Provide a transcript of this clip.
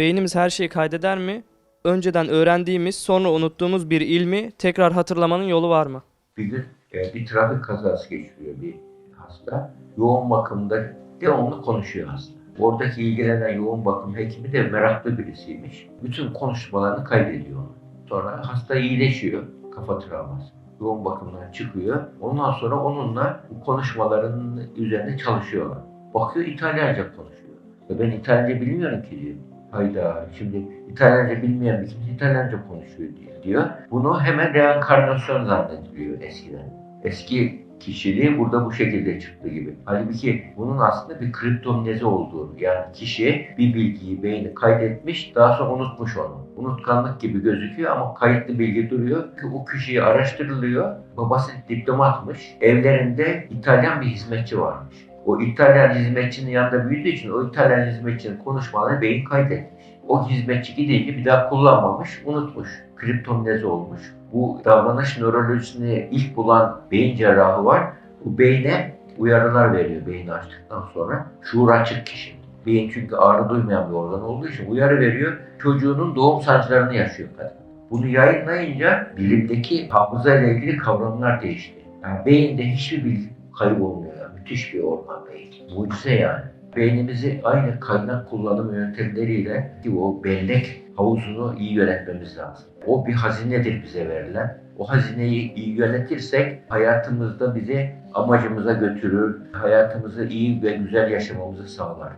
Beynimiz her şeyi kaydeder mi? Önceden öğrendiğimiz, sonra unuttuğumuz bir ilmi tekrar hatırlamanın yolu var mı? Bir e, bir trafik kazası geçiriyor bir hasta. Yoğun bakımda devamlı konuşuyor hasta. Oradaki ilgilenen yoğun bakım hekimi de meraklı birisiymiş. Bütün konuşmalarını kaydediyor onu. Sonra hasta iyileşiyor. Kafa travması. Yoğun bakımdan çıkıyor. Ondan sonra onunla konuşmaların üzerinde çalışıyorlar. Bakıyor İtalyanca konuşuyor. Ve ben İtalyanca bilmiyorum ki diyor. Hayda şimdi İtalyanca bilmeyen bir kimse İtalyanca konuşuyor diyor. Bunu hemen reenkarnasyon zannediliyor eskiden. Eski kişiliği burada bu şekilde çıktı gibi. Halbuki bunun aslında bir kriptomnezi olduğunu yani kişi bir bilgiyi beyni kaydetmiş daha sonra unutmuş onu. Unutkanlık gibi gözüküyor ama kayıtlı bilgi duruyor. Ki o kişiyi araştırılıyor. Babası diplomatmış. Evlerinde İtalyan bir hizmetçi varmış. O İtalyan hizmetçinin yanında büyüdüğü için o İtalyan hizmetçinin konuşmalarını beyin kaydetmiş. O hizmetçi gidince bir daha kullanmamış, unutmuş. Kriptomnezi olmuş. Bu davranış nörolojisini ilk bulan beyin cerrahı var. Bu beyne uyarılar veriyor beyni açtıktan sonra. Şuur açık kişi. Beyin çünkü ağrı duymayan bir organ olduğu için uyarı veriyor. Çocuğunun doğum sancılarını yaşıyor kadın. Bunu yayınlayınca bilimdeki hafıza ile ilgili kavramlar değişti. Yani beyinde hiçbir bilgi kaybolmuyor. Müthiş bir organ beyin. Mucize yani. Beynimizi aynı kaynak kullanım yöntemleriyle ki o bellek havuzunu iyi yönetmemiz lazım. O bir hazinedir bize verilen. O hazineyi iyi yönetirsek hayatımızda bizi amacımıza götürür, hayatımızı iyi ve güzel yaşamamızı sağlar.